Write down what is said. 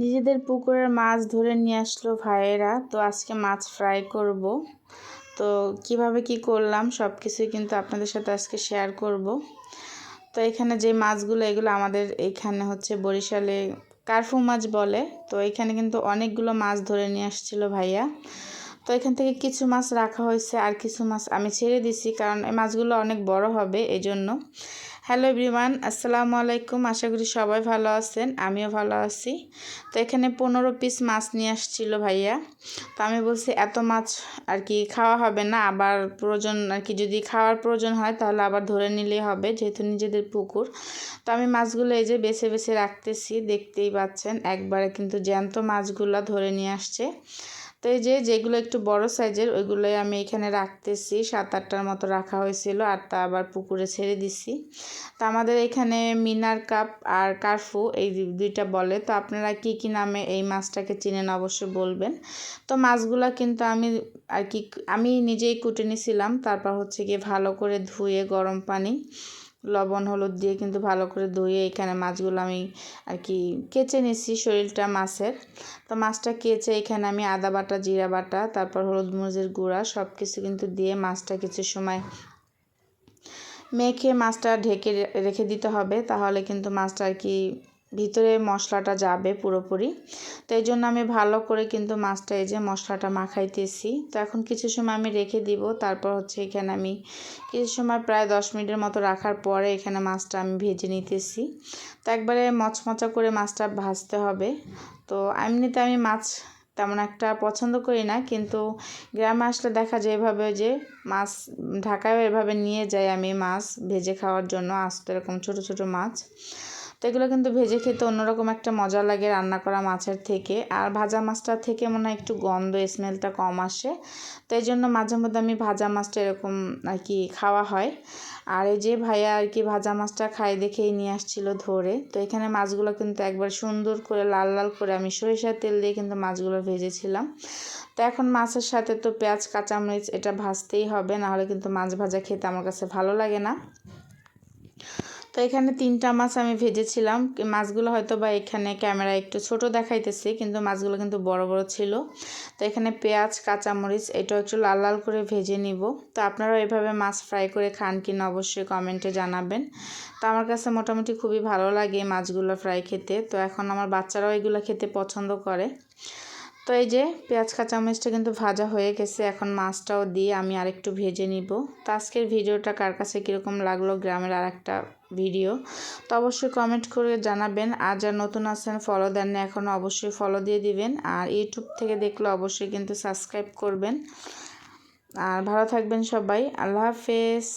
নিজেদের পুকুরের মাছ ধরে নিয়ে আসলো ভাইয়েরা। তো আজকে মাছ ফ্রাই করব। তো কীভাবে কি করলাম সব কিছুই কিন্তু আপনাদের সাথে আজকে শেয়ার করব। তো এখানে যে মাছগুলো, এগুলো আমাদের এখানে হচ্ছে বরিশালে কার্ফু মাছ বলে। তো এখানে কিন্তু অনেকগুলো মাছ ধরে নিয়ে আসছিল ভাইয়া। তো এখান থেকে কিছু মাছ রাখা হয়েছে আর কিছু মাছ আমি ছেড়ে দিছি কারণ এই মাছগুলো অনেক বড় হবে এই জন্য হ্যালো এভরিওয়ান, আসসালামু আলাইকুম। আশা করি সবাই ভালো আছেন, আমিও ভালো আছি। তো এখানে পনেরো পিস মাছ নিয়ে আসছিল ভাইয়া। তো আমি বলছি, এত মাছ আর কি খাওয়া হবে না, আবার প্রয়োজন আর কি, যদি খাওয়ার প্রয়োজন হয় তাহলে আবার ধরে নিলেই হবে, যেহেতু নিজেদের পুকুর। তো আমি মাছগুলো এই যে বেছে বেছে রাখতেছি, দেখতেই পাচ্ছেন, একবারে কিন্তু জ্যান্ত মাছগুলো ধরে নিয়ে আসছে। তো এই যে যেগুলো একটু বড় সাইজের, ওইগুলোই আমি এখানে রাখতেছি। সাত আটটার মতো রাখা হয়েছিল আর তা আবার পুকুরে ছেড়ে দিছি। তো আমাদের এখানে মিনার কাপ আর কার্ফু এই দুইটা বলে। তো আপনারা কি কি নামে এই মাছটাকে চিনেন অবশ্যই বলবেন। তো মাছগুলো কিন্তু আমি আর কি, আমি নিজেই কুটে নিছিলাম। তারপর হচ্ছে গিয়ে ভালো করে ধুয়ে গরম পানি লবণ, হলুদ দিয়ে কিন্তু ভালো করে ধুয়ে এখানে মাছগুলো আমি আর কি কেচে নিছি শরীরটা মাছের। তো মাছটা কেচে এখানে আমি আদা বাটা, জিরা বাটা, তারপর হলুদ মরিচের গুঁড়া সব কিছু কিন্তু দিয়ে মাছটা কিছু সময় মেখে মাছটা ঢেকে রেখে দিতে হবে। তাহলে কিন্তু মাছটা আর কি ভিতরে মশলাটা যাবে পুরোপুরি। তো এই জন্য আমি ভালো করে কিন্তু মাছটা এই যে মশলাটা মাখাইতেছি। তো এখন কিছু সময় আমি রেখে দিব। তারপর হচ্ছে এখানে আমি কিছু সময় প্রায় দশ মিনিটের মতো রাখার পরে এখানে মাছটা আমি ভেজে নিতেছি। তো একবারে মচমচা করে মাছটা ভাজতে হবে। তো এমনিতে আমি মাছ তেমন একটা পছন্দ করি না। কিন্তু গ্রামে আসলে দেখা যায় এভাবে যে মাছ ঢাকায় এভাবে নিয়ে যাই আমি মাছ ভেজে খাওয়ার জন্য। আসতে এরকম ছোট ছোট মাছ। তো এগুলো কিন্তু ভেজে খেতে অন্যরকম একটা মজা লাগে রান্না করা মাছের থেকে। আর ভাজা মাছটা থেকে মনে হয় একটু গন্ধ স্মেলটা কম আসে। তো এই জন্য মাঝে মধ্যে আমি ভাজা মাছটা এরকম আর কি খাওয়া হয়। আর এই যে ভাইয়া আর কি ভাজা মাছটা খাই দেখেই নিয়ে আসছিল ধরে। তো এখানে মাছগুলো কিন্তু একবার সুন্দর করে লাল লাল করে আমি সরিষার তেল দিয়ে কিন্তু মাছগুলো ভেজেছিলাম। তো এখন মাছের সাথে তো পেঁয়াজ, কাঁচামরিচ এটা ভাজতেই হবে, নাহলে কিন্তু মাছ ভাজা খেতে আমার কাছে ভালো লাগে না। তো এখানে তিনটা মাছ আমি ভেজেছিলাম। মাছগুলো হয়তো বা এখানে ক্যামেরা একটু ছোট দেখাইতেছে, কিন্তু মাছগুলো কিন্তু বড় বড় ছিল। তো এখানে পেঁয়াজ, কাঁচামরিচ এটা একটু লাল লাল করে ভেজে নিব। তো আপনারাও এভাবে মাছ ফ্রাই করে খান কিনা অবশ্যই কমেন্টে জানাবেন। তো আমার কাছে মোটামুটি খুবই ভালো লাগে মাছগুলো ফ্রাই খেতে। তো এখন আমার বাচ্চারাও এগুলো খেতে পছন্দ করে। তো এই যে পেঁয়াজ, কাঁচামরিচটা কিন্তু ভাজা হয়ে গেছে। এখন মাছটাও দিয়ে আমি আরেকটু ভেজে নিব। তো আজকের ভিডিওটা কার কাছে কীরকম লাগল গ্রামের আর একটা ভিডিও, তো অবশ্যই কমেন্ট করে জানাবেন। আর যারা নতুন আছেন ফলো দেন না এখনও অবশ্যই ফলো দিয়ে দিবেন। আর ইউটিউব থেকে দেখলে অবশ্যই কিন্তু সাবস্ক্রাইব করবেন। আর ভালো থাকবেন সবাই। আল্লাহ হাফেজ।